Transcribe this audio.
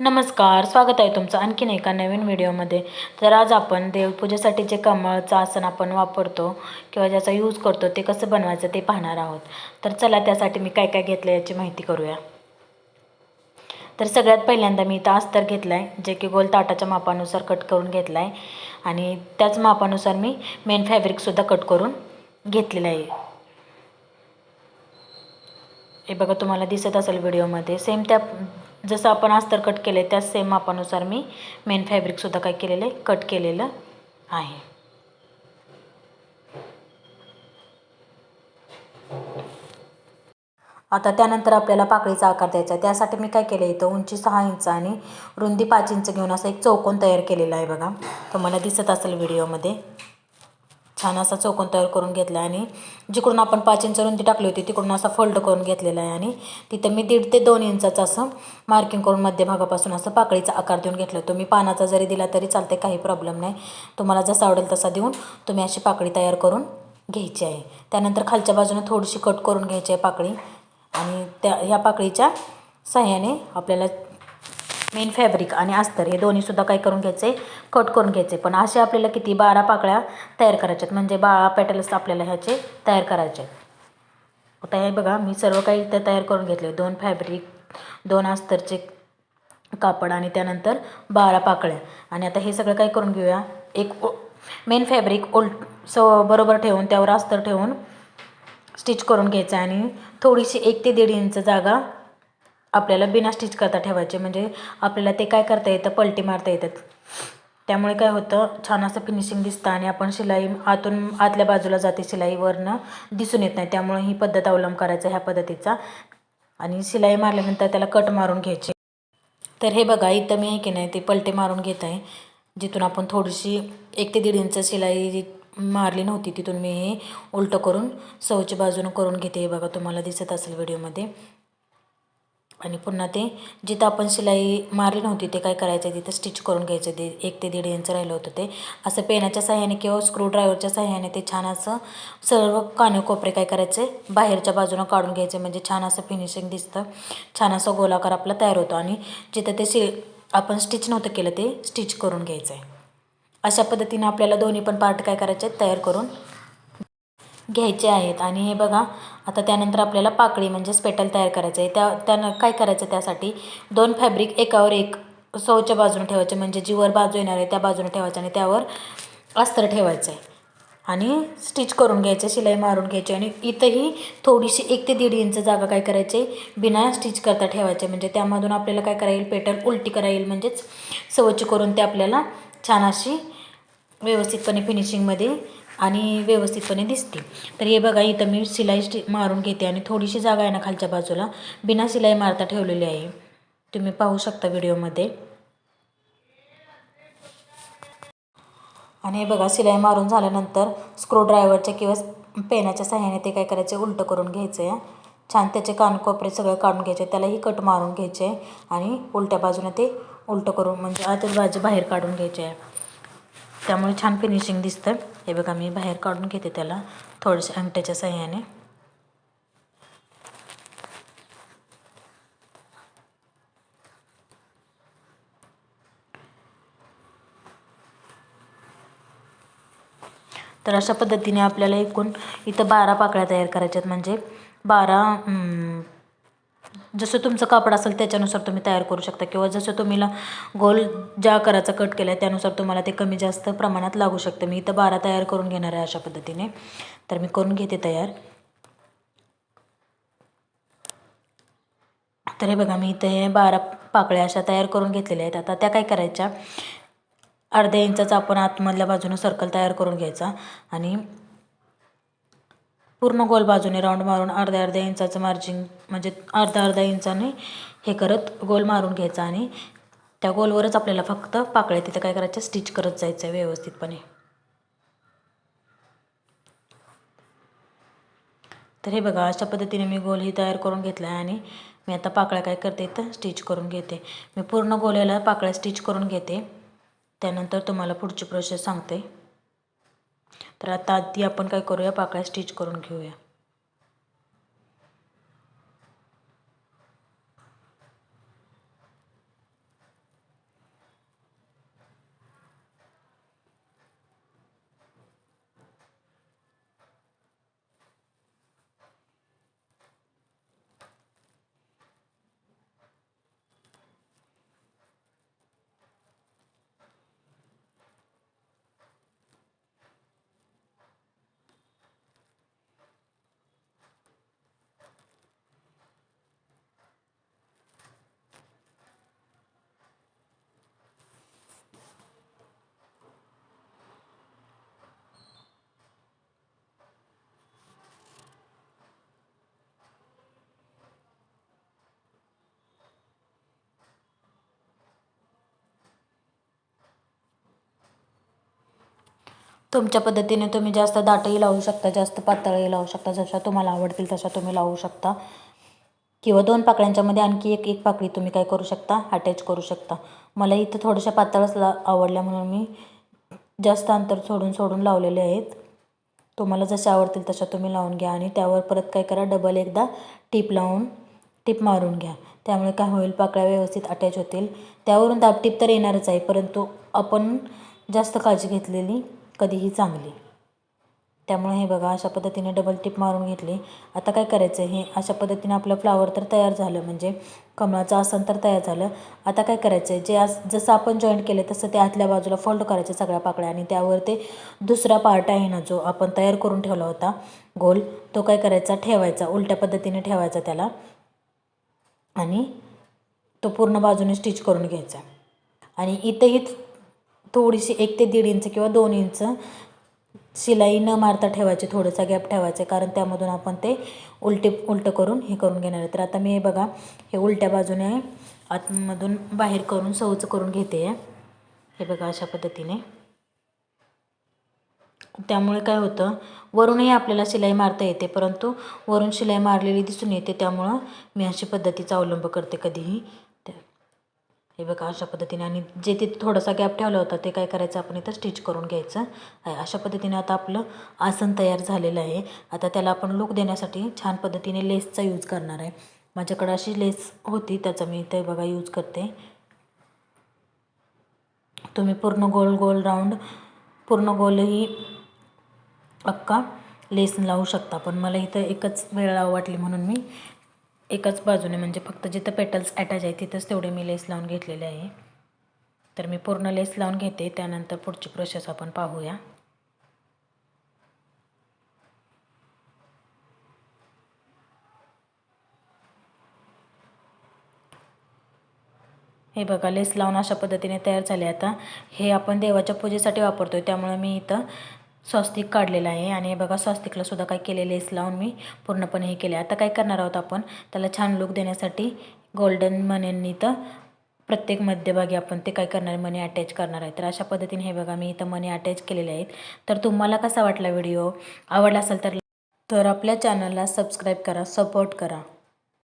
नमस्कार स्वागत आहे तुमचं आणखीन एका नवीन व्हिडिओमध्ये. तर आज आपण देवपूजेसाठी जे कमळचं आसन आपण वापरतो किंवा ज्याचा यूज करतो ते कसं बनवायचं ते पाहणार आहोत. तर चला त्यासाठी मी काय काय घेतलं याची माहिती करूया. तर सगळ्यात पहिल्यांदा मी इथं अस्तर घेतला आहे जे की गोल ताटाच्या मापानुसार कट करून घेतला आहे आणि त्याच मापानुसार मी मेन फॅब्रिकसुद्धा कट करून घेतलेलं आहे. हे बघा तुम्हाला दिसत असेल व्हिडिओमध्ये. सेम त्या जसं आपण अस्तर कट केलं आहे त्याच सेम मापानुसार मी मेन फॅब्रिकसुद्धा काय केलेलं आहे? कट केलेलं आहे. आता त्यानंतर आपल्याला पाकळीचा आकार द्यायचा आहे. त्यासाठी मी काय केलं इथं उंची सहा इंच आणि रुंदी पाच इंच घेऊन असा एक चौकोन तयार केलेला आहे बघा. तुम्हाला दिसत असेल व्हिडिओमध्ये छान असा चौकोन तयार करून घेतला आणि जिकडून आपण पाच इंच रुंदी टाकली होती तिकडून असा फोल्ड करून घेतलेला आहे आणि तिथं मी दीड ते दोन इंचाचं असं मार्किंग करून मध्यभागापासून असं पाकळीचा आकार देऊन घेतलं तुम्ही पानाचा जरी दिला तरी चालते काही प्रॉब्लेम नाही. तुम्हाला जसा आवडेल तसा देऊन तुम्ही अशी पाकळी तयार करून घ्यायची आहे. त्यानंतर खालच्या बाजूने थोडीशी कट करून घ्यायची आहे पाकळी आणि त्या ह्या पाकळीच्या साह्याने आपल्याला मेन फॅब्रिक आणि अस्तर हे दोन्हीसुद्धा काय करून घ्यायचे? कट करून घ्यायचे. पण असे आपल्याला किती बारा पाकळ्या तयार करायच्यात. म्हणजे बारा पॅटल्स आपल्याला ह्याचे तयार करायचे. आता हे बघा मी सर्व काही इथं तयार करून घेतले. दोन फॅब्रिक दोन अस्तरचे कापड आणि त्यानंतर बारा पाकळ्या. आणि आता हे सगळं काय करून घेऊया? एक मेन फॅब्रिक उल स बरोबर ठेवून त्यावर अस्तर ठेवून स्टिच करून घ्यायचं आणि थोडीशी एक ते दीड इंच जागा आपल्याला बिना स्टिच करता ठेवायचे. म्हणजे आपल्याला ते काय करता येतं? पलटी मारता येतात. त्यामुळे काय होतं? छान असं फिनिशिंग दिसतं आणि आपण शिलाई आतून आतल्या बाजूला जाते शिलाई वरनं दिसून येत नाही. त्यामुळे ही पद्धत अवलंब करायचा ह्या पद्धतीचा. आणि शिलाई मारल्यानंतर त्याला कट मारून घ्यायची. तर हे बघा इथं मी आहे की नाही ते पलटे मारून घेत आहे. जिथून आपण थोडीशी एक ते दीड इंच शिलाई मारली नव्हती तिथून मी हे उलटं करून सवच्या बाजूनं करून घेते. हे बघा तुम्हाला दिसत असेल व्हिडिओमध्ये. आणि पुन्हा ते जिथं आपण शिलाई मारली नव्हती ते काय करायचं तिथं स्टिच करून घ्यायचं ते एक ते दीड इंच राहिलं होतं ते. असं पेनाच्या साह्याने किंवा स्क्रूड्रायव्हरच्या साह्याने ते छान असं सर्व कानेकोपरे काय करायचे बाहेरच्या बाजूनं काढून घ्यायचे म्हणजे छान असं फिनिशिंग दिसतं. छान असं गोलाकार आपला तयार होतो आणि जिथं ते शि आपण स्टिच नव्हतं केलं ते स्टिच करून घ्यायचं आहे अशा पद्धतीनं आपल्याला दोन्ही पण पार्ट काय करायचे तयार करून घ्यायचे आहेत. आणि हे बघा आता त्यानंतर आपल्याला पाकळी म्हणजेच पेटल तयार करायचं आहे. त्या त्यानं काय करायचं त्यासाठी? दोन फॅब्रिक एकावर एक सौच्या बाजूने ठेवायचे म्हणजे जी वर बाजू येणार आहे त्या बाजूने ठेवायचं आणि त्यावर अस्तर ठेवायचं आहे. आणि स्टिच करून घ्यायचं शिलाई मारून घ्यायची आणि इथंही थोडीशी एक ते दीड इंच जागा काय करायचे? बिना स्टिच करता ठेवायचे. म्हणजे त्यामधून आपल्याला काय करा येईल? पेटल उलटी करा येईल. म्हणजेच सवची करून ते आपल्याला छान अशी व्यवस्थितपणे फिनिशिंगमध्ये आणि व्यवस्थितपणे दिसते. तर हे बघा इथं मी शिलाई स्टि मारून घेते आणि थोडीशी जागा आहे ना खालच्या बाजूला. बिना शिलाई मारता ठेवलेली आहे. तुम्ही पाहू शकता व्हिडिओमध्ये. आणि हे बघा शिलाई मारून झाल्यानंतर स्क्रूड्रायव्हरच्या किंवा पेनाच्या सहाय्याने ते काय करायचे? उलटं करून घ्यायचं. आहे छान त्याचे कानकोपरे सगळे काढून घ्यायचे. त्यालाही कट मारून घ्यायचे आणि उलट्या बाजूने ते उलटं करून म्हणजे आतच बाजू बाहेर काढून घ्यायचे. आहे त्यामुळे छान फिनिशिंग दिसतं हे बघा मी बाहेर काढून घेते त्याला थोड्याशा अंगठ्याच्या सहाय्याने. तर अशा पद्धतीने आपल्याला एकूण इथं बारा पाकळ्या तयार करायच्यात. म्हणजे बारा जसं तुमचं कापड असेल त्याच्यानुसार तुम्ही तयार करू शकता. किंवा जसं तुम्हीला गोल ज्या आकाराचा कट केला आहे त्यानुसार तुम्हाला ते कमी जास्त प्रमाणात लागू शकतं. मी इथं बारा तयार करून घेणार आहे अशा पद्धतीने. तर मी करून घेते तयार. तर हे बघा मी इथे हे बारा पाकळ्या अशा तयार करून घेतलेल्या आहेत. आता त्या काय करायच्या? अर्ध्या इंचाचा आपण आतमधल्या बाजूनं सर्कल तयार करून घ्यायचा. आणि पूर्ण गोल बाजूने राऊंड मारून अर्ध्या अर्ध्या इंचाचं मार्जिंग म्हणजे अर्धा अर्धा इंचाने हे करत गोल मारून घ्यायचा आणि त्या गोलवरच आपल्याला फक्त पाकळ्या तिथं काय करायचं स्टिच करत जायचं आहे व्यवस्थितपणे. तर हे बघा अशा पद्धतीने मी गोल ही तयार करून घेतला आहे आणि मी आता पाकळ्या काय करते तर स्टिच करून घेते. मी पूर्ण गोल्याला पाकळ्या स्टिच करून घेते. त्यानंतर तुम्हाला पुढची प्रोसेस सांगते. तर आता आधी आपण काय करूया पाकळ्या स्टिच करून घेऊया. तुमच्या पद्धतीने तुम्ही जास्त दाटही लावू शकता जास्त पातळही लावू शकता. जशा तुम्हाला आवडतील तशा तुम्ही लावू शकता. किंवा दोन पाकळ्यांच्यामध्ये आणखी एक एक पाकळी तुम्ही काय करू शकता अटॅच करू शकता. मला इथं थोड्याशा पातळच ला आवडल्या म्हणून मी जास्त अंतर सोडून सोडून लावलेले आहेत. तुम्हाला जशा आवडतील तशा तुम्ही लावून घ्या आणि त्यावर परत काय करा डबल एकदा टीप लावून टीप मारून घ्या. त्यामुळे काय होईल पाकळ्या व्यवस्थित अटॅच होतील. त्यावरून दाबटीप तर येणारच आहे परंतु आपण जास्त काळजी घेतलेली कधीही चांगली. त्यामुळे हे बघा अशा पद्धतीने डबल टिप मारून घेतली. आता काय करायचं हे अशा पद्धतीने आपलं फ्लावर तर तयार झालं. म्हणजे कमळाचं आसन तर तयार झालं. आता काय करायचं आहे जे आज जसं आपण जॉईंट केलं तसं ते आतल्या बाजूला फोल्ड करायचं सगळ्या पाकळ्या. आणि त्यावर ते दुसरा पार्ट आहे ना जो आपण तयार करून ठेवला होता गोल तो काय करायचा? ठेवायचा. उलट्या पद्धतीने ठेवायचा त्याला. आणि तो पूर्ण बाजूने स्टिच करून घ्यायचा. आणि इथंही थोडीशी एक ते दीड इंच किंवा दोन इंच शिलाई न मारता ठेवायची थोडंसं गॅप ठेवायचे कारण त्यामधून आपण ते उलटे उलटं करून हे करून घेणार आहे तर आता मी हे बघा हे उलट्या बाजूने आतमधून बाहेर करून सवच करून घेते. हे बघा अशा पद्धतीने. त्यामुळे काय होतं वरूनही आपल्याला शिलाई मारता येते परंतु वरून शिलाई मारलेली दिसून येते त्यामुळं मी अशी पद्धतीचा अवलंब करते कधीही. हे बघा अशा पद्धतीने आणि जे तिथे थोडासा गॅप ठेवला होता ते काय करायचं आपण इथं स्टिच करून घ्यायचं. आहे अशा पद्धतीने आता आपलं आसन तयार झालेलं आहे. आता त्याला आपण लुक देण्यासाठी छान पद्धतीने लेसचा यूज करणार आहे. माझ्याकडं अशी लेस होती त्याचा मी इथे बघा यूज करते. तुम्ही पूर्ण गोल गोल राऊंड पूर्ण गोलही अक्का लेस लावू शकता. पण मला इथं एकच वेळ वाटली म्हणून मी एकाच बाजूने म्हणजे फक्त जिथं पेटल्स अटॅच आहे तिथंच तेवढे मी लेस लावून घेतलेले आहे. तर मी पूर्ण लेस लावून घेते. त्यानंतर पुढची प्रोसेस आपण पाहूया. हे बघा लेस लावून अशा पद्धतीने तयार झाले. आता हे आपण देवाच्या पूजेसाठी वापरतो त्यामुळे मी इथं स्वस्तिक काढलेलं आहे. आणि हे बघा स्वस्तिकला सुद्धा काय केले लेस लावून मी पूर्णपणे हे केले आता काय करणार आहोत आपण? त्याला छान लुक देण्यासाठी गोल्डन मण्यांनी तर प्रत्येक मध्यभागी आपण ते काय करणार मनी अटॅच करणार आहे. तर अशा पद्धतीने हे बघा मी इथं मनी अटॅच केलेले आहेत. तर तुम्हाला कसा वाटला व्हिडिओ? आवडला असेल तर तर आपल्या चॅनलला सबस्क्राईब करा सपोर्ट करा.